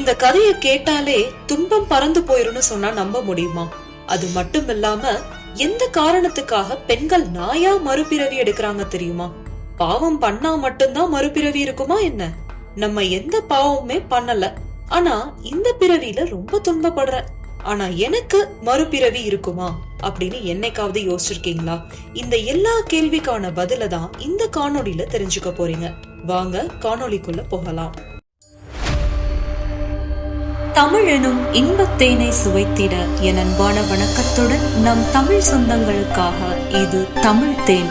இந்த கதையை கேட்டாலே துன்பம் பறந்து போயிரும்னு சொன்னா நம்ப முடியுமா? அது மட்டும் இல்லாம எந்த காரணத்துக்காக பெண்கள் நாயா மறுபிறவி எடுக்கிறாங்க தெரியுமா? பாவம் பண்ணா மட்டும்தான் மறுபிறவி இருக்குமா என்ன? நம்ம எந்த பாவமுமே பண்ணல. ஆனா இந்த பிறவியில ரொம்ப துன்பப்படுறேன் ஆனா எனக்கு மறுபிறவி இருக்குமா? அப்படின்னு என்னைக்காவது யோசிச்சிருக்கீங்களா? இந்த எல்லா கேள்விக்கான பதில தான் இந்த காணொளியில தெரிஞ்சுக்க போறீங்க. வாங்க காணொளிக்குள்ள போகலாம். தமிழெனும் இன்பத்தேனை சுவைத்திட என் அன்பான வணக்கத்துடன் நம் தமிழ் சொந்தங்களுக்காக இது தமிழ் தேன்.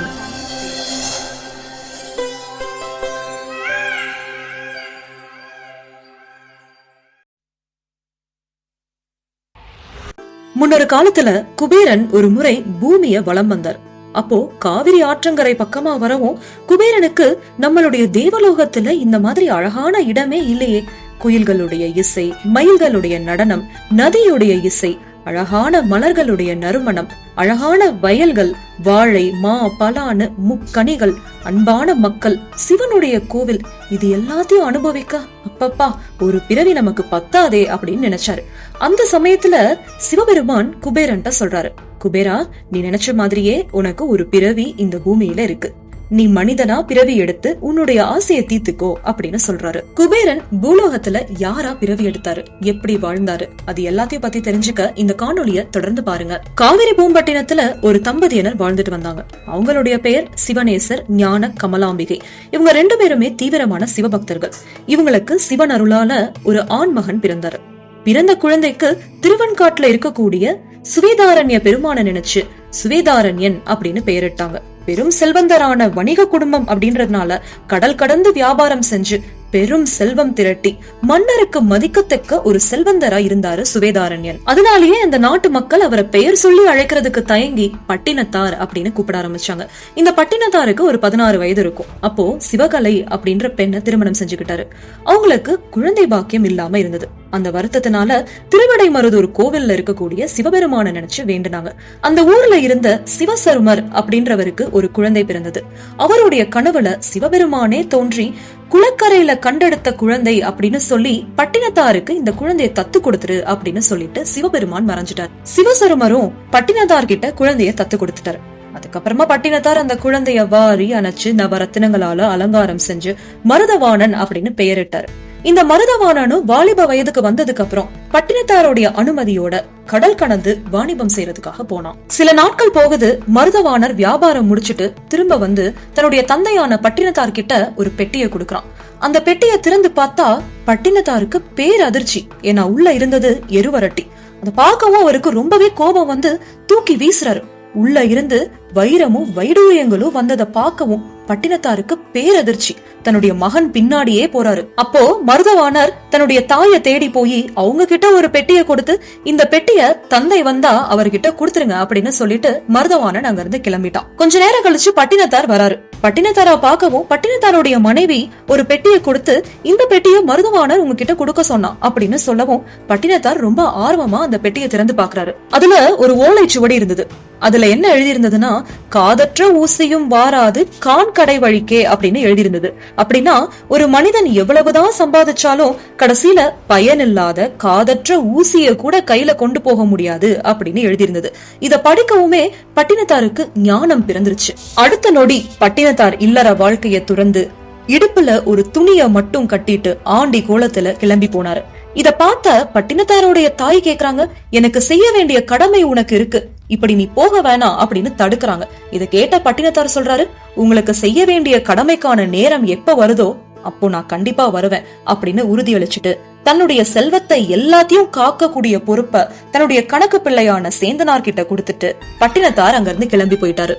முன்னொரு காலத்துல குபேரன் ஒரு முறை பூமிய வலம் வந்தார். அப்போ காவிரி ஆற்றங்கரை பக்கமா வரவும் குபேரனுக்கு நம்மளுடைய தேவலோகத்துல இந்த மாதிரி அழகான இடமே இல்லையே. குயில்களுடைய இசை மயில்களுடைய நடனம் நதியுடைய இசை அழகான மலர்களுடைய நறுமணம் அழகான வயல்கள் வாழை மா பலானு முக்கணிகள் அன்பான மக்கள் சிவனுடைய கோவில் இது எல்லாத்தையும் அனுபவிக்க அப்பப்பா ஒரு பிறவி நமக்கு பத்தாதே அப்படின்னு நினைச்சாரு. அந்த சமயத்துல சிவபெருமான் குபேரன்ட்ட சொல்றாரு குபேரா நீ நினைச்ச மாதிரியே உனக்கு ஒரு பிறவி இந்த பூமியில இருக்கு. நீ மனிதனா பிறவி எடுத்து உன்னுடைய ஆசையை தீத்துக்கோ அப்படின்னு சொல்றாரு. குபேரன் பூலோகத்துல யாரா பிறவி எடுத்தாரு? எப்படி வாழ்ந்தாரு? அது எல்லாத்தையும் பத்தி தெரிஞ்சுக்க இந்த காணொலிய தொடர்ந்து பாருங்க. காவிரி பூம்பட்டினத்துல ஒரு தம்பதியினர் வாழ்ந்துட்டு வந்தாங்க. அவங்களுடைய பெயர் சிவனேசர் ஞான கமலாம்பிகை. இவங்க ரெண்டு பேருமே தீவிரமான சிவபக்தர்கள். இவங்களுக்கு சிவன் அருளால ஒரு ஆண் மகன் பிறந்தாரு. பிறந்த குழந்தைக்கு திருவன்காட்டுல இருக்கக்கூடிய சுவேதாரண்ய பெருமான நினைச்சு சுவேதாரண்யன் அப்படின்னு பெயரிட்டாங்க. பெரும் செல்வந்தரான வணிக குடும்பம் அப்படின்றதுனால கடல் கடந்து வியாபாரம் செஞ்சு பெரும் செல்வம் திரட்டி மன்னருக்கு மதிக்கத்தக்க ஒரு செல்வந்தரா இருந்தாரு சுவேதாரண்யன். அதனாலேயே அந்த நாட்டு மக்கள் அவரை பெயர் சொல்லி அழைக்கிறதுக்கு தயங்கி பட்டினத்தார் அப்படின்னு கூப்பிட ஆரம்பிச்சாங்க. இந்த பட்டினத்தாருக்கு ஒரு பதினாறு வயது இருக்கும். அப்போ சிவகலை அப்படின்ற பெண்ணை திருமணம் செஞ்சுக்கிட்டாரு. அவங்களுக்கு குழந்தை பாக்கியம் இல்லாம இருந்தது. அந்த வருத்தத்தினால திருவடைமருதூர் கோவில்ல இருக்கக்கூடிய சிவபெருமான நினைச்சு வேண்டினாங்க. அந்த ஊர்ல இருந்த சிவசருமர் அப்படின்றவருக்கு ஒரு குழந்தை பிறந்தது. அவருடைய கனவுல சிவபெருமானே தோன்றி குளக்கரையில கண்டெடுத்த குழந்தை அப்படின்னு சொல்லி பட்டினத்தாருக்கு இந்த குழந்தையை தத்து கொடுத்துரு அப்படின்னு சொல்லிட்டு சிவபெருமான் மறைஞ்சிட்டார். சிவசருமரும் பட்டினத்தார்கிட்ட குழந்தைய தத்து கொடுத்துட்டாரு. அதுக்கப்புறமா பட்டினத்தார் அந்த குழந்தைய வாரி அணைச்சு நவரத்தினங்களால அலங்காரம் செஞ்சு மருதவாணன் அப்படின்னு பெயரிட்டாரு. இந்த மருதவாணனு வாலிப வயதுக்கு வந்ததுக்கு அப்புறம் பட்டினத்தாருடைய அனுமதியோட கடல் கடந்து வாணிபம் செய்யறதுக்காக போனான். சில நாட்கள் போகுது மருதவாணர் வியாபாரம் முடிச்சிட்டு திரும்ப வந்து தன்னுடைய தந்தையான பட்டினத்தார் கிட்ட ஒரு பெட்டியை கொடுக்கறான். அந்த பெட்டியை திறந்து பார்த்தா பட்டினத்தாருக்கு பேரதிர்ச்சி ஏன்னா உள்ள இருந்தது எருவரட்டி. அதை பார்க்கவும் அவருக்கு ரொம்பவே கோபம் வந்து தூக்கி வீசுறாரு. உள்ள இருந்து வைரமும் வைடூரியங்களும் வந்ததை பார்க்கவும் பட்டினத்தாருக்கு பேரதிர்ச்சி. தன்னுடைய மகன் பின்னாடியே போறாரு. அப்போ மருதவாணர் தன்னுடைய தாய தேடி போய் அவங்க கிட்ட ஒரு பெட்டியை கொடுத்து இந்த பெட்டிய தந்தை வந்தா அவர்கிட்ட கொடுத்துருங்க அப்படின்னு சொல்லிட்டு மருதவாணன் அங்க இருந்து கிளம்பிட்டான். கொஞ்ச நேரம் கழிச்சு பட்டினத்தார் வராரு. பட்டினத்தாரா பார்க்கவும் பட்டினத்தாருடைய மனைவி ஒரு பெட்டியை கொடுத்து இந்த பெட்டிய மருதவாணர் உங்ககிட்ட கொடுக்க சொன்னான் அப்படின்னு சொல்லவும் பட்டினத்தார் ரொம்ப ஆர்வமா அந்த பெட்டியை திறந்து பாக்குறாரு அதுல ஒரு ஓலை சுவடி இருந்தது. அதுல என்ன எழுதியிருந்ததுன்னா காதற்ற ஊசியும் வாராது கான் கடை வழிக்கே அப்படின்னு எழுதியிருந்தது. அப்படின்னா ஒரு மனிதன் எவ்வளவுதான் சம்பாதிச்சாலும் கடைசியில பயனில்லாத காதற்ற ஊசிய கூட கையில கொண்டு போக முடியாது அப்படின்னு எழுதியிருந்தது. இத படிக்கவுமே பட்டினத்தாருக்கு ஞானம் பிறந்துருச்சு. அடுத்த நொடி பட்டினத்தார் இல்லற வாழ்க்கைய துறந்து இடுப்புல ஒரு துணிய மட்டும் கட்டிட்டு ஆண்டி கோலத்துல கிளம்பி போனாரு. இத பார்த்த பட்டினத்தாரோடைய தாய் கேக்குறாங்க எனக்கு செய்ய வேண்டிய கடமை உனக்கு இருக்கு. இப்படி நீ போக வேணாம் அப்படின்னு தடுக்கிறாங்க. இத கேட்ட பட்டினத்தார் சொல்றாரு உங்களுக்கு செய்ய வேண்டிய கடமைக்கான நேரம் எப்ப வருதோ அப்போ நான் கண்டிப்பா வருவேன் அப்படின்னு உறுதியளிச்சுட்டு தன்னுடைய செல்வத்தை எல்லாத்தையும் காக்கக்கூடிய பொறுப்ப தன்னுடைய கணக்கு பிள்ளையான சேந்தனார் கிட்ட கொடுத்துட்டு பட்டினத்தார் அங்கிருந்து கிளம்பி போயிட்டாரு.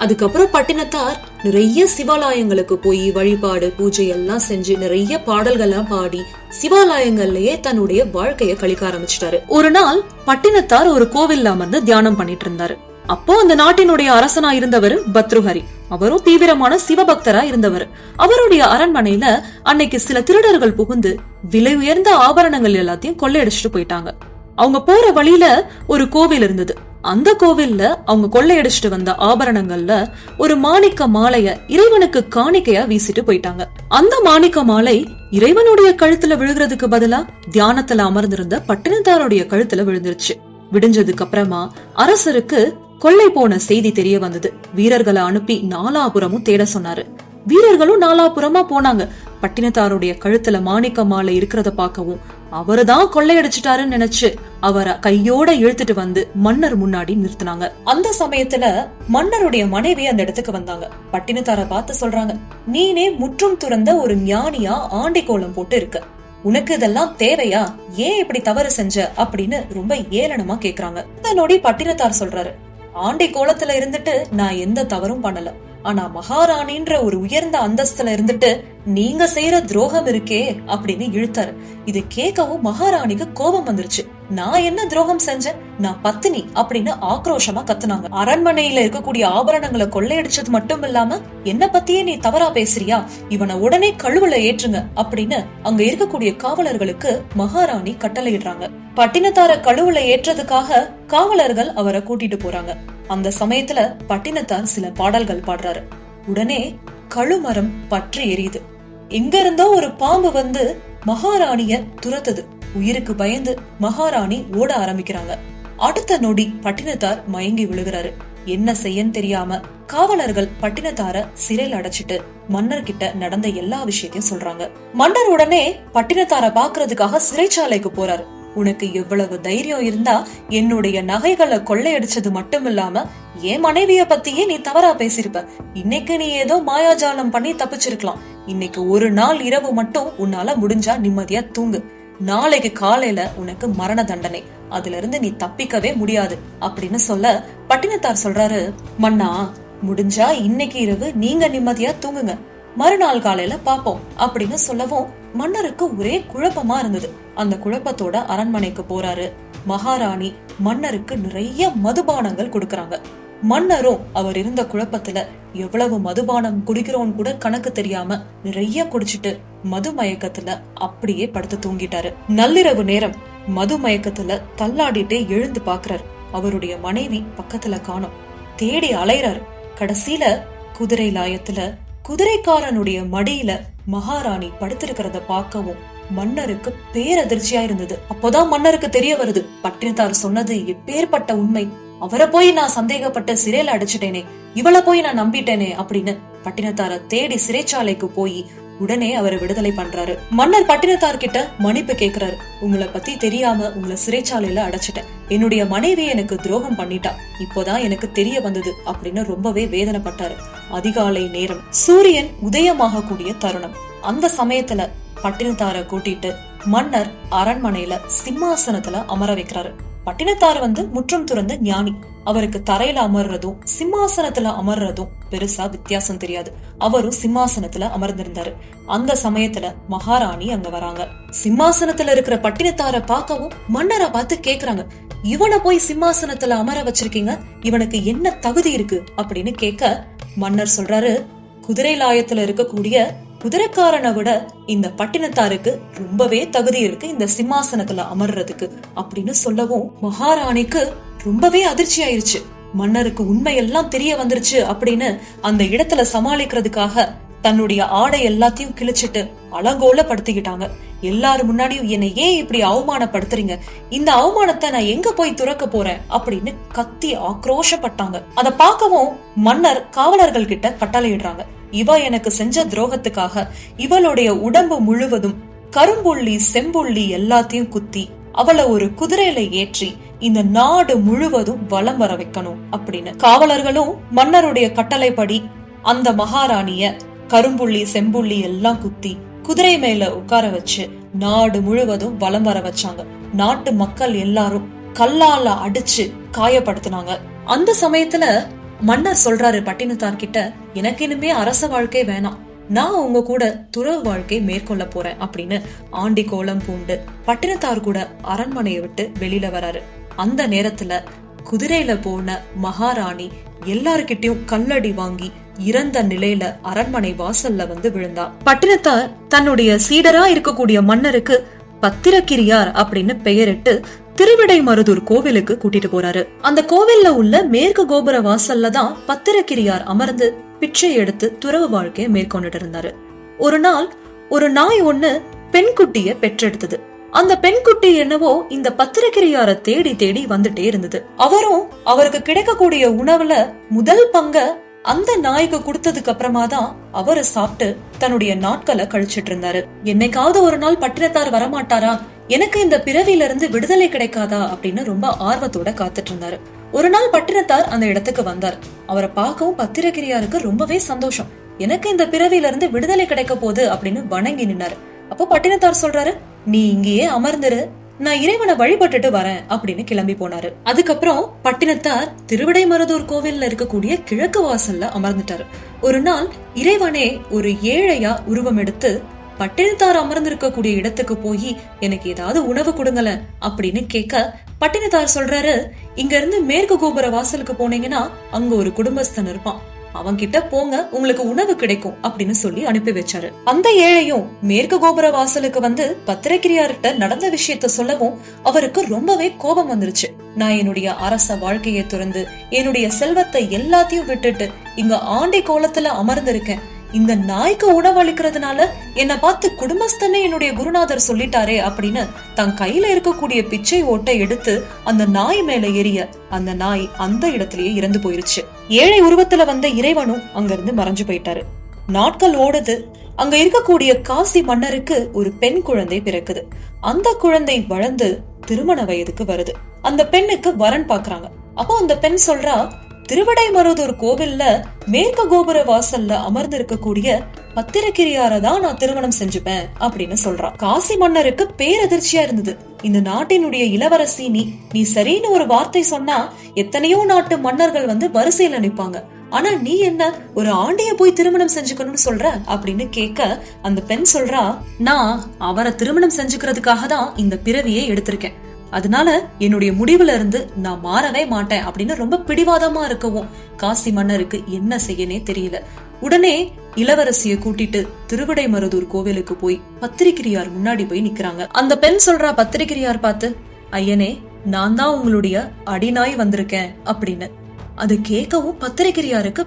அதுக்கப்புறம் பட்டினத்தார் நிறைய சிவாலயங்களுக்கு போய் வழிபாடு பூஜை எல்லாம் செஞ்சு நிறைய பாடல்கள்லாம் பாடி சிவாலயங்கள்லயே தன்னுடைய வாழ்க்கைய கழிக்க ஆரம்பிச்சிட்டாரு. ஒரு நாள் பட்டினத்தார் ஒரு கோவில்ல அமர்ந்து தியானம் பண்ணிட்டு இருந்தாரு அப்போ அந்த நாட்டினுடைய அரசனா இருந்தவர் பத்ருஹரி. அவரும் தீவிரமான சிவபக்தரா இருந்தவர். அவருடைய அரண்மனையில அன்னைக்கு சில திருடர்கள் புகுந்து விலை உயர்ந்த ஆபரணங்கள் எல்லாத்தையும் கொள்ளையடிச்சிட்டு போயிட்டாங்க. அவங்க போற வழியில ஒரு கோவில் இருந்தது. அந்த கோவில்ல அவங்க கொள்ளையடிச்சிட்டு வந்த ஆபரணங்கள்ல ஒரு மாணிக்க மாலைய இறைவனுக்கு காணிக்கையா வீசிட்டு போயிட்டாங்க. அந்த மாணிக்க மாலை இறைவனுடைய கழுத்துல விழுகிறதுக்கு பதிலா தியானத்துல அமர்ந்திருந்த பட்டினத்தாருடைய கழுத்துல விழுந்துருச்சு. விடிஞ்சதுக்கு அப்புறமா அரசருக்கு கொள்ளை போன செய்தி தெரிய வந்தது. வீரர்களை அனுப்பி நாலாபுரமும் தேட சொன்னாரு. வீரர்களும் நாலாபுறமா போனாங்க. பட்டினத்தாருடைய கழுத்துல மாணிக்க மாலை இருக்கிறத பார்க்கவும் அவருதான் கொள்ளையடிச்சிட்டாருன்னு நினைச்சு அவரை கையோட இழுத்துட்டு வந்து மன்னர் முன்னாடி நிறுத்தினாங்க. அந்த சமயத்துல மன்னருடைய மனைவி அந்த இடத்துக்கு வந்தாங்க. பட்டினத்தார பார்த்து சொல்றாங்க நீனே முற்றும் துறந்த ஒரு ஞானியா ஆண்டி கோலம் போட்டு இருக்க. உனக்கு இதெல்லாம் தேவையா? ஏன் இப்படி தவறு செஞ்ச? அப்படின்னு ரொம்ப ஏளனமா கேக்குறாங்க. இந்த நொடி பட்டினத்தார் சொல்றாரு ஆண்டி கோலத்துல இருந்துட்டு நான் எந்த தவறும் பண்ணல. ஆனா மகாராணின்ற ஒரு உயர்ந்த அந்தஸ்துல இருந்துட்டு நீங்க செய்யற துரோகம் இருக்கே அப்படின்னு இழுத்தாரு. இது கேட்கவும் மகாராணிக்கு கோபம் வந்துருச்சு. நான் என்ன துரோகம் செஞ்சேன்? நான் பத்தினி அப்படின்னு ஆக்ரோஷமா கத்துனாங்க. அரண்மனையில இருக்கக்கூடிய ஆபரணங்களை கொள்ளையடிச்சது மட்டும் இல்லாம என்ன பத்தியே நீ தவறா பேசுறியா? இவனை உடனே கழுவுல ஏற்றுங்க அப்படின்னு அங்க இருக்கக்கூடிய காவலர்களுக்கு மகாராணி கட்டளையிடுறாங்க. பட்டினத்தார கழுவுல ஏற்றதுக்காக காவலர்கள் அவரை கூட்டிட்டு போறாங்க. அந்த சமயத்துல பட்டினத்தார் சில பாடல்கள் பாடுறாரு. உடனே கழுமரம் பற்றி எரியுது. எங்க இருந்தோ ஒரு பாம்பு வந்து மகாராணிய துரத்துது. உயிருக்கு பயந்து மகாராணி ஓட ஆரம்பிக்கிறாங்க. அடுத்த நொடி பட்டினத்தார் மயங்கி விழுகிறாரு. என்ன செய்யன்னு தெரியாம காவலர்கள் பட்டினத்தார சிறையில் அடைச்சிட்டு மன்னர்கிட்ட நடந்த எல்லா விஷயத்தையும் சொல்றாங்க. மன்னர் உடனே பட்டினத்தார பாக்குறதுக்காக சிறைச்சாலைக்கு போறாரு. உனக்கு எவ்வளவு தைரியம் இருந்தா என்னுடைய நகைகளை கொள்ளையடிச்சது மட்டும் இல்லாம என் மனைவிய பத்தியே நீ தவறா பேசிருப்ப இன்னைக்கு நீ ஏதோ மாயாஜாலம் பண்ணி தப்பிச்சிருக்கலாம். இன்னைக்கு ஒரு நாள் இரவு மட்டும் உன்னால முடிஞ்சா நிம்மதியா தூங்கு. நாளைக்கு காலையில உனக்கு மரண தண்டனை. அதுல இருந்து நீ தப்பிக்கவே முடியாது அப்படின்னு சொல்ல பட்டினத்தார் சொல்றாரு மன்னா முடிஞ்சா இன்னைக்கு இரவு நீங்க நிம்மதியா தூங்குங்க. மறுநாள் காலையில பாப்போம் அப்படின்னு சொல்லவும் மன்னருக்கு ஒரே குழப்பமா இருந்தது. அந்த குழப்பத்தோட அரண்மனைக்கு போறாரு. மகாராணி மன்னருக்கு நிறைய மதுபானங்கள் கொடுக்கறாங்க. மன்னரும் அவர் இருந்த குழப்பத்துல எவ்வளவு மதுபானம் குடிக்கிறோன்னு கூட கணக்கு தெரியாம நிறைய குடிச்சிட்டு மது மயக்கத்துல அப்படியே படுத்து தூங்கிட்டாரு. நள்ளிரவு நேரம் மது மயக்கத்துல தள்ளாடிட்டே எழுந்து பாக்குறாரு. அவருடைய மனைவி பக்கத்துல காணும். தேடி அலைறாரு. கடைசியில குதிரை லாயத்துல குதிரைக்காரனுடைய மடியில மகாராணி படுத்திருக்கிறத பார்க்கவும் மன்னருக்கு பேரதிர்ச்சியா இருந்தது. அப்போதான் மன்னருக்கு தெரிய வருது. பட்டினத்தார் சொன்னது எப்பேற்பட்ட உண்மை. அவரை போய் நான் சந்தேகப்பட்ட சிறையில அடைச்சிட்டேனே. இவளை போய் நான் நம்பிட்டேனே அப்படின்னு பட்டினத்தார தேடி சிறைச்சாலைக்கு போய் உடனே அவரை விடுதலை பண்றாரு. மன்னர் பட்டினத்தார் கிட்ட மன்னிப்பு கேக்குறாரு. உங்களை பத்தி தெரியாம உங்களை சிறைச்சாலையில அடைச்சிட்டேன். என்னுடைய மனைவி எனக்கு துரோகம் பண்ணிட்டா. இப்போதான் எனக்கு தெரிய வந்தது அப்படின்னு ரொம்பவே வேதனைப்பட்டாரு. அதிகாலை நேரம். சூரியன் உதயமாக கூடிய தருணம். அந்த சமயத்துல பட்டினத்தார கூட்டிட்டு மன்னர் அரண்மனையில சிம்மாசனத்துல அமர வைக்கிறாரு. பட்டினத்தார் வந்து முற்றும் துறந்த ஞானி. அவருக்கு தரையில அமர்றதும் சிம்மாசனத்துல அமர்றதும் பெருசா வித்தியாசம் தெரியாது. அவரும் சிம்மாசனத்துல அமர்ந்திருந்தாரு. அந்த சமயத்துல மகாராணி அங்க வராங்க. சிம்மாசனத்துல இருக்கிற பட்டினத்தார பார்க்கவும் மன்னரை பார்த்து கேக்குறாங்க. இவனை போய் சிம்மாசனத்துல அமர வச்சிருக்கீங்க இவனுக்கு என்ன தகுதி இருக்கு அப்படின்னு கேட்க மன்னர் சொல்றாரு குதிரை லாயத்துல இருக்கக்கூடிய குதிரைக்காரனை விட இந்த பட்டினத்தாருக்கு ரொம்பவே தகுதி இருக்கு இந்த சிம்மாசனத்துல அமர்றதுக்கு அப்படின்னு சொல்லவும் மகாராணிக்கு ரொம்பவே அதிர்ச்சி ஆயிருச்சு. மன்னருக்கு உண்மையெல்லாம் தெரிய வந்துருச்சு அப்படின்னு அந்த இடத்துல சமாளிக்கிறதுக்காக தன்னுடைய ஆடை எல்லாத்தையும் கிழிச்சிட்டு அலங்கோல படுத்திக்கிட்டாங்க எல்லாரும் முன்னாடியும் என்னை ஏன் இப்படி அவமானப்படுத்துறீங்க? இந்த அவமானத்தை நான் எங்க போய் துறக்க போறேன்? அப்படின்னு கத்தி ஆக்ரோஷப்பட்டாங்க. அத பார்க்கவும் மன்னர் காவலர்கள் கிட்ட கட்டளையிடுறாங்க. இவ எனக்கு செஞ்ச துரோகத்துக்காக இவளுடைய உடம்பு முழுவதும் கரும்புள்ளி செம்புள்ளி எல்லாத்தையும் குத்தி அவளை ஒரு குதிரையில ஏற்றி இந்த நாடு முழுவதும் வலம் வர வைக்கணும் அப்படின்னு. காவலர்களும் மன்னருடைய கட்டளைப்படி அந்த மகாராணிய கரும்புள்ளி செம்புள்ளி எல்லாம் குத்தி குதிரை மேல உட்கார வச்சு நாடு முழுவதும் வலம் வர வச்சாங்க. நாட்டு மக்கள் எல்லாரும் கல்லால அடிச்சு காயப்படுத்தினாங்க. அந்த சமயத்துல மன்னர் சொல்றாரு பட்டினத்தார் கிட்ட எனக்கு இனிமே அரச வாழ்க்கை வேணாம். நான் உங்க கூட துறவு வாழ்க்கை மேற்கொள்ள போறேன் அப்படின்னு ஆண்டி கோலம் பூண்டு பட்டினத்தார் கூட அரண்மனையை விட்டு வெளியில வராரு. அந்த நேரத்துல குதிரையில போன மகாராணி எல்லாருக்கிட்டையும் கல்லடி வாங்கி இறந்த நிலையில அரண்மனை வாசல்ல வந்து விழுந்தா. பட்டினத்தார் தன்னுடைய சீடரா இருக்கக்கூடிய மன்னருக்கு பத்திரக்கிரியார் அப்படின்னு பெயரிட்டு திருவிடை மருதூர் கோவிலுக்கு கூட்டிட்டு போறாரு. அந்த கோவில்ல உள்ள மேற்கு கோபுர வாசல்ல தான் பத்திரக்கிரியார் அமர்ந்து பிச்சை எடுத்து துறவு வாழ்க்கையை மேற்கொண்டுட்டு இருந்தாரு. ஒரு நாள் ஒரு நாய் ஒண்ணு பெண்குட்டிய பெற்றெடுத்தது. அந்த பெண்குட்டி என்னவோ இந்த பத்திரக்கிரியார தேடி தேடி வந்துட்டே இருந்தது. அவரும் அவருக்கு கிடைக்கக்கூடிய உணவுல முதல் பங்க அந்த நாய்க்கு கொடுத்ததுக்கு அப்புறமா தான் அவரை சாப்பிட்டு தன்னுடைய நாட்களை கழிச்சிட்டு இருந்தாரு. என்னைக்காவது ஒரு நாள் பட்டினத்தார் வரமாட்டாரா? எனக்கு இந்த பிறவியில இருந்து விடுதலை கிடைக்காதா? அப்படின்னு ரொம்ப ஆர்வத்தோட காத்துட்டு இருந்தாரு. ஒரு நாள் பட்டினத்தார் அந்த இடத்துக்கு வந்தார். அவரை பார்க்கவும் பத்திரகிரியாருக்கு ரொம்பவே சந்தோஷம். எனக்கு இந்த பிறவியில இருந்து விடுதலை கிடைக்க போகுது அப்படின்னு வணங்கி நின்னாரு. அப்போ பட்டினத்தார் சொல்றாரு நீ இங்கேயே அமர்ந்துரு. நான் இறைவனை வழிபட்டுட்டு வரேன் அப்படின்னு கிளம்பி போனாரு. அதுக்கப்புறம் பட்டினத்தார் திருவிடைமருதூர் கோவில்ல இருக்கக்கூடிய கிழக்கு வாசல்ல அமர்ந்துட்டாரு. ஒரு நாள் இறைவனே ஒரு ஏழையா உருவம் எடுத்து பட்டினத்தார் அமர்ந்திருக்கக்கூடிய இடத்துக்கு போய் எனக்கு ஏதாவது உணவு கொடுங்களேன் அப்படின்னு கேட்க பட்டினத்தார் சொல்றாரு இங்க இருந்து மேற்கு கோபுர வாசலுக்கு போனீங்கன்னா அங்க ஒரு குடும்பஸ்தன் இருப்பான். அவன்கிட்ட போங்க உங்களுக்கு உணவு கிடைக்கும் அப்படின்னு சொல்லி அனுப்பி வச்சாரு. அந்த ஏழையும் மேற்கு கோபுர வாசலுக்கு வந்து பத்திரக்கிரியார்கிட்ட நடந்த விஷயத்த சொல்லவும் அவருக்கு ரொம்பவே கோபம் வந்துருச்சு. நான் என்னுடைய அரச வாழ்க்கையை துறந்து என்னுடைய செல்வத்தை எல்லாத்தையும் விட்டுட்டு இங்க ஆண்டி கோலத்துல அமர்ந்திருக்கேன். இந்த நாய்க்கு உணவளிக்கிறதுனால என்ன பார்த்து குடும்பஸ்தனே என்னுடைய குருநாதர் சொல்லிட்டாரே அப்படின்னு தன் கையில இருக்கக்கூடிய பிச்சை ஓட்டை எடுத்து அந்த நாய் மேல எரிய அந்த நாய் அந்த இடத்திலேயே இறந்து போயிருச்சு. ஏழை உருவத்துல வந்த இறைவனும் அங்கிருந்து மறைஞ்சு போயிட்டாரு. நாட்கள் ஓடுது. அங்க இருக்கக்கூடிய காசி மன்னருக்கு ஒரு பெண் குழந்தை பிறக்குது. அந்த குழந்தை வளர்ந்து திருமண வயதுக்கு வருது. அந்த பெண்ணுக்கு வரன் பாக்குறாங்க. அப்போ அந்த பெண் சொல்றா திருவிடைமருதூர் கோவில்ல மேற்கு கோபுர வாசல்ல அமர்ந்து இருக்கக்கூடிய பத்திரக்கிரியார தான் நான் திருமணம் செஞ்சுப்பேன் அப்படின்னு சொல்றான். காசி மன்னருக்கு பேரதிர்ச்சியா இருந்தது. இந்த நாட்டினுடைய இளவரசி நீ நீ சரின்னு ஒரு வார்த்தை சொன்னா எத்தனையோ நாட்டு மன்னர்கள் வந்து வரிசையில நிற்பாங்க ஆனா நீ என்ன ஒரு ஆண்டிய போய் திருமணம் செஞ்சுக்கணும்னு சொல்ற? அப்படின்னு கேட்க அந்த பெண் சொல்றா நான் அவரை திருமணம் செஞ்சுக்கிறதுக்காக தான் இந்த பிறவியை எடுத்திருக்கேன். அதனால என்னுடைய முடிவுல இருந்து நான் மாறவே மாட்டேன் அப்படின்னு ரொம்ப பிடிவாதமா இருக்கவும் காசி மன்னருக்கு என்ன செய்யனே தெரியல. உடனே இளவரசிய கூட்டிட்டு திருவிடைமருதூர் கோவிலுக்கு போய் பத்திரிகிரியார் முன்னாடி போய் நிக்கிறாங்க. அந்த பெண் சொல்றா பத்திரிகிரியார் பார்த்து ஐயனே நான் தான் உங்களுடைய அடிநாய் வந்திருக்கேன் அப்படின்னு. அது கேட்கவும் பத்திரிகிரியாருக்கு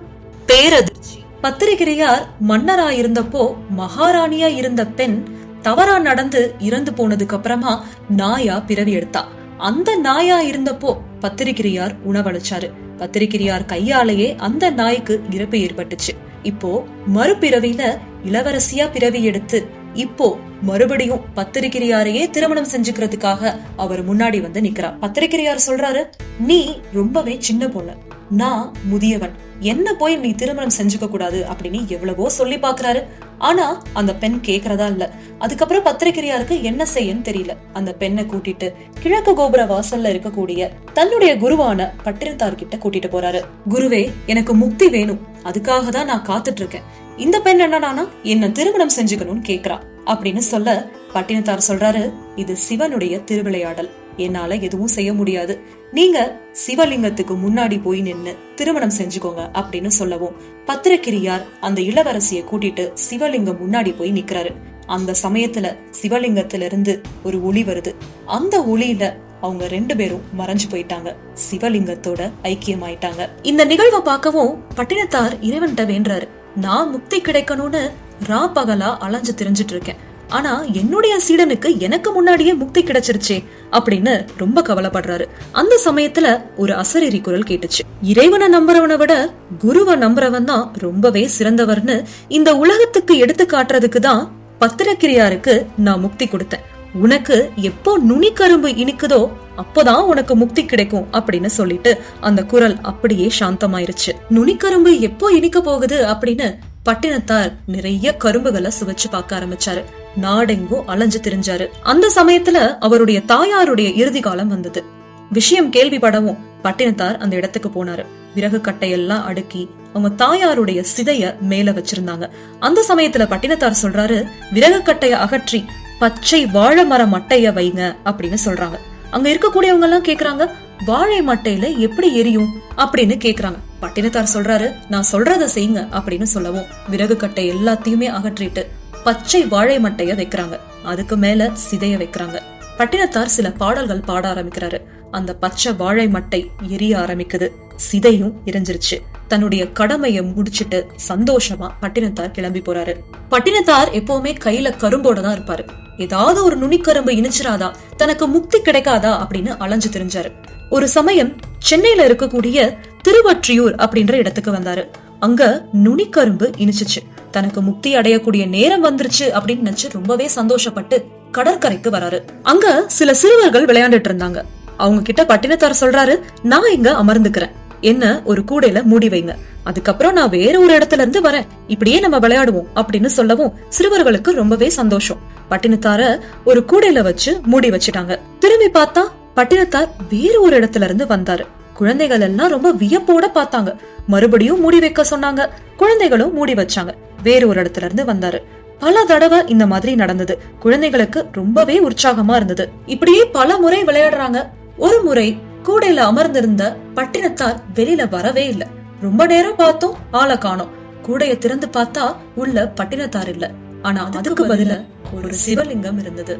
பேரதிர்ச்சி. பத்திரிகிரியார் மன்னரா இருந்தப்போ மகாராணியா இருந்த பெண் தவறா நடந்து இறந்து போனதுக்கு அப்புறமா நாயா பிறவி எடுத்தா. அந்த நாயா இருந்தப்போ பத்திரிகிரியார் உணவளிச்சாரு. பத்திரிகிரியார் கையாலேயே அந்த நாய்க்கு இறப்பு ஏற்பட்டுச்சு. இப்போ மறுபிறவியில இளவரசியா பிறவி எடுத்து இப்போ மறுபடியும் பத்திரிகிரியாரையே திருமணம் செஞ்சுக்கிறதுக்காக அவர் முன்னாடி வந்து நிக்கிறார். பத்திரிகிரியார் சொல்றாரு நீ ரொம்பவே சின்ன பொண்ணு. நான் முதியவன். என்ன போய் நீ திருமணம் செஞ்சுக்க கூடாது? அப்படின்னு எவ்வளவோ சொல்லி பாக்குறாரு ஆனா அந்த பெண் கேக்குறதா இல்ல. அதுக்கப்புறம் பத்திரிகையாருக்கு என்ன செய்யன்னு தெரியல. அந்த பெண்ணை கூட்டிட்டு கிழக்கு கோபுர வாசல்ல இருக்கக்கூடிய தன்னுடைய குருவான பட்டினத்தார் கிட்ட கூட்டிட்டு போறாரு. குருவே எனக்கு முக்தி வேணும். அதுக்காக தான் நான் காத்துட்டு இருக்கேன் இந்த பெண் என்னடானா என்ன திருமணம் செஞ்சுக்கணும்னு கேக்குறா. அப்படின்னு சொல்ல பட்டினத்தார் சொல்றாரு. இது சிவனுடைய திருவிளையாடல். என்னால எதுவும் செய்ய முடியாது. நீங்க சிவலிங்கத்துக்கு முன்னாடி போய் நின்னு திருமணம் செஞ்சுக்கோங்க அப்படின்னு சொல்லவும் பத்திரக்கிரியார் அந்த இளவரசிய கூட்டிட்டு சிவலிங்கம் முன்னாடி போய் நிக்கிறாரு. அந்த சமயத்துல சிவலிங்கத்துல இருந்து ஒரு ஒளி வருது. அந்த ஒளியில அவங்க ரெண்டு பேரும் மறைஞ்சு போயிட்டாங்க. சிவலிங்கத்தோட ஐக்கியமாயிட்டாங்க. இந்த நிகழ்வை பார்க்கவும் பட்டினத்தார் இறைவன்கிட்ட வேண்டாரு நான் முக்தி கிடைக்கணும்னு ரா பகலா அலைஞ்சு திரிஞ்சிட்டு இருக்கேன். ஆனா என்னுடைய சீடனுக்கு எனக்கு முன்னாடியே முக்தி கிடைச்சிருச்சே. அப்படின்னு ரொம்ப கவலைப்படுறாரு. அந்த சமயத்துல ஒரு அசரீரி குரல் கேட்டுச்சு. இறைவனை நம்புறவனை விட குருவை நம்புறவன் தான் ரொம்பவே சிறந்தவர்னு இந்த உலகத்துக்கு எடுத்து காட்டுறதுக்கு தான் பத்திரக்கிரியாருக்கு நான் முக்தி கொடுத்தேன். உனக்கு எப்போ நுனிக்கரும்பு இனிக்குதோ அப்போதான் உனக்கு முக்தி கிடைக்கும் அப்படின்னு சொல்லிட்டு அந்த குரல் அப்படியே சாந்தமாயிருச்சு. நுனிக்கரும்பு எப்போ இனிக்க போகுது அப்படின்னு பட்டினத்தார் நிறைய கரும்புகளை சுவைச்சு பார்க்க ஆரம்பிச்சாரு. நாடெங்கும் அலைஞ்சு திரிஞ்சாரு. அந்த சமயத்துல அவருடைய தாயாருடைய இறுதி காலம் வந்தது. விஷயம் கேள்விப்படவும் பட்டினத்தார் அந்த இடத்துக்கு போனாரு. விறகு கட்டையெல்லாம் அடுக்கி அவங்க தாயாருடைய சிதைய மேல வச்சிருந்தாங்க. அந்த சமயத்துல பட்டினத்தார் சொல்றாரு விறகு கட்டைய அகற்றி பச்சை வாழை மர மட்டைய வைங்க அப்படின்னு சொல்றாங்க. அங்க இருக்கக்கூடியவங்க எல்லாம் கேக்குறாங்க வாழை மட்டையில எப்படி எரியும்? அப்படின்னு கேக்குறாங்க. பட்டினத்தார் சொல்றாரு நான் சொல்றத செய்யுங்க அப்படின்னு சொல்லவும் விறகு கட்டை எல்லாத்தையுமே அகற்றிட்டு பச்சை வாழை மட்டைய வைக்கிறாங்க. அதுக்கு மேல சிதைய வைக்கிறாங்க. பட்டினத்தார் சில பாடல்கள் பாட ஆரம்பிக்கிறாரு. அந்த பச்சை வாழை மட்டை எரிய ஆரம்பிக்குது. சிதையும் எரிஞ்சிருச்சு. தன்னுடைய கடமைய முடிச்சிட்டு சந்தோஷமா பட்டினத்தார் கிளம்பி போறாரு. பட்டினத்தார் எப்பவுமே கையில கரும்போட தான் இருப்பாரு. ஏதாவது ஒரு நுனிக்கரும்பு இணைச்சிராதா தனக்கு முக்தி கிடைக்காதா அப்படின்னு அலைஞ்சு தெரிஞ்சாரு. ஒரு சமயம் சென்னையில இருக்கக்கூடிய திருவற்றியூர் அப்படின்ற இடத்துக்கு வந்தாரு. அங்க நுனிக்கரும்பு இனிச்சிச்சு. தனக்கு முக்தி அடையக்கூடிய நேரம் வந்துருச்சு அப்படின்னு நினைச்சு ரொம்பவே சந்தோஷப்பட்டு கடற்கரைக்கு வராரு. அங்க சில சிறுவர்கள் விளையாண்டுட்டு இருந்தாங்க. அவங்க கிட்ட பட்டினத்தார் சொல்றாரு நான் இங்க அமர்ந்துக்கிறேன். என்ன ஒரு கூடையில மூடி வைங்க. அதுக்கப்புறம் நான் வேற ஒரு இடத்துல இருந்து வரேன். இப்படியே நம்ம விளையாடுவோம் அப்படின்னு சொல்லவும் சிறுவர்களுக்கு ரொம்பவே சந்தோஷம். பட்டினத்தார ஒரு கூடையில வச்சு மூடி வச்சுட்டாங்க. திரும்பி பார்த்தா பட்டினத்தார் வேற ஒரு இடத்துல இருந்து வந்தாரு. குழந்தைகள் எல்லாம் ரொம்ப வியப்போட பார்த்தாங்க. மறுபடியும் மூடி வைக்க சொன்னாங்க. குழந்தைகளும் மூடி வச்சாங்க. வேற ஒரு இடத்துல இருந்து வந்தாரு. பல தடவை இந்த மாதிரி நடந்தது. குழந்தைகளுக்கு ரொம்பவே உற்சாகமா இருந்தது. இப்படியே பல முறை விளையாடுறாங்க. ஒரு முறை கூடையில அமர்ந்திருந்த பட்டினத்தார் வெளியில வரவே இல்ல. ரொம்ப நேரம் பார்த்தோம் ஆளை காணோம். கூடைய திறந்து பார்த்தா உள்ள பட்டினத்தார் இல்ல. ஆனா அதுக்கு பதிலா ஒரு சிவலிங்கம் இருந்தது.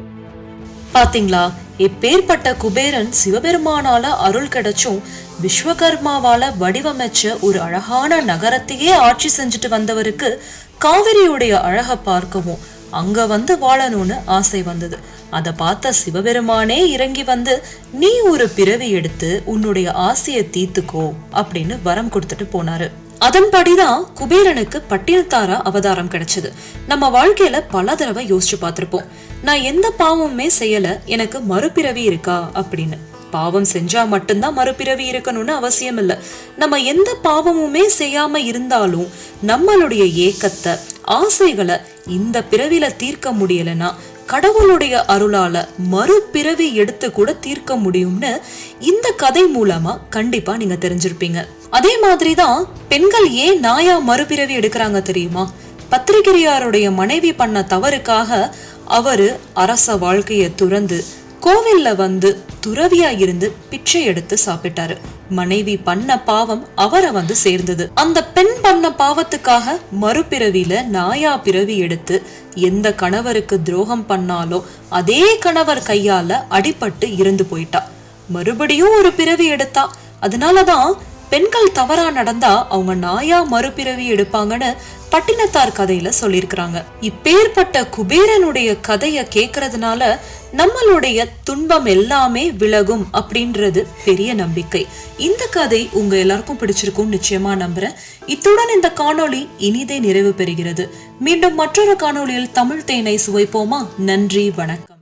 பாத்தீங்களா? எப்பேற்பட்ட குபேரன் சிவபெருமானால அருள் கிடைச்சும் விஸ்வகர்மாவால வடிவமைச்ச ஒரு அழகான நகரத்தையே ஆட்சி செஞ்சுட்டு வந்தவருக்கு காவிரியுடைய அழக பார்க்கவும். அங்க வந்து வாழணும்னு ஆசை வந்தது. அத பார்த்த சிவபெருமானே இறங்கி வந்து நீ ஒரு பிறவி எடுத்து உன்னுடைய ஆசையை தீத்துக்கோ அப்படின்னு வரம் கொடுத்துட்டு போனாரு. அதன்படிதான் குபேரனுக்கு பட்டினத்தாரா அவதாரம் கிடைச்சது. நம்ம வாழ்க்கையில பல தடவை யோசிச்சு பார்த்திருப்போம். நான் எந்த பாவமுமே செய்யல எனக்கு மறுபிறவி இருக்கா அப்படின்னு. பாவம் செஞ்சா மட்டும்தான் மறுபிறவி இருக்கணும்னு அவசியம் இல்லை நம்ம எந்த பாவமுமே செய்யாம இருந்தாலும் நம்மளுடைய ஏக்கத்தை ஆசைகளை இந்த பிறவில தீர்க்க முடியலைன்னா கடவுளுடைய அருளால மறுபிறவி எடுத்து கூட தீர்க்க முடியும்னு இந்த கதை மூலமா கண்டிப்பா நீங்க தெரிஞ்சிருப்பீங்க. அதே மாதிரிதான் பெண்கள் ஏன் நாயா மறுபிறவி எடுக்கிறாங்க தெரியுமா? பத்திரிகையாருடைய மனைவி பண்ண தவறுக்காக அவரு அரச வாழ்க்கையை துறந்து கோவில்ல வந்து துறவியா இருந்து பிச்சை எடுத்து சாப்பிட்டாரு. மனைவி பண்ண பாவம் அவரை வந்து சேர்ந்தது. அந்த பெண் பண்ண பாவத்துக்காக மறுபிறவியில நாயா பிறவி எடுத்து எந்த கணவருக்கு துரோகம் பண்ணாலோ அதே கணவர் கையால அடிபட்டு இருந்து போயிட்டா. மறுபடியும் ஒரு பிறவி எடுத்தா. அதனாலதான் பெண்கள் தவறா நடந்தா அவங்க நாயா மறுபிறவி எடுப்பாங்கன்னு பட்டினத்தார் கதையில சொல்லியிருக்கிறாங்க. இப்பேற்பட்ட குபேரனுடைய கதைய கேக்குறதுனால நம்மளுடைய துன்பம் எல்லாமே விலகும் அப்படின்றது பெரிய நம்பிக்கை. இந்த கதை உங்க எல்லாருக்கும் பிடிச்சிருக்கும் நிச்சயமா நம்புறேன். இத்துடன் இந்த காணொளி இனிதே நிறைவு பெறுகிறது. மீண்டும் மற்றொரு காணொளியில் தமிழ் தேனை சுவைப்போமா? நன்றி வணக்கம்.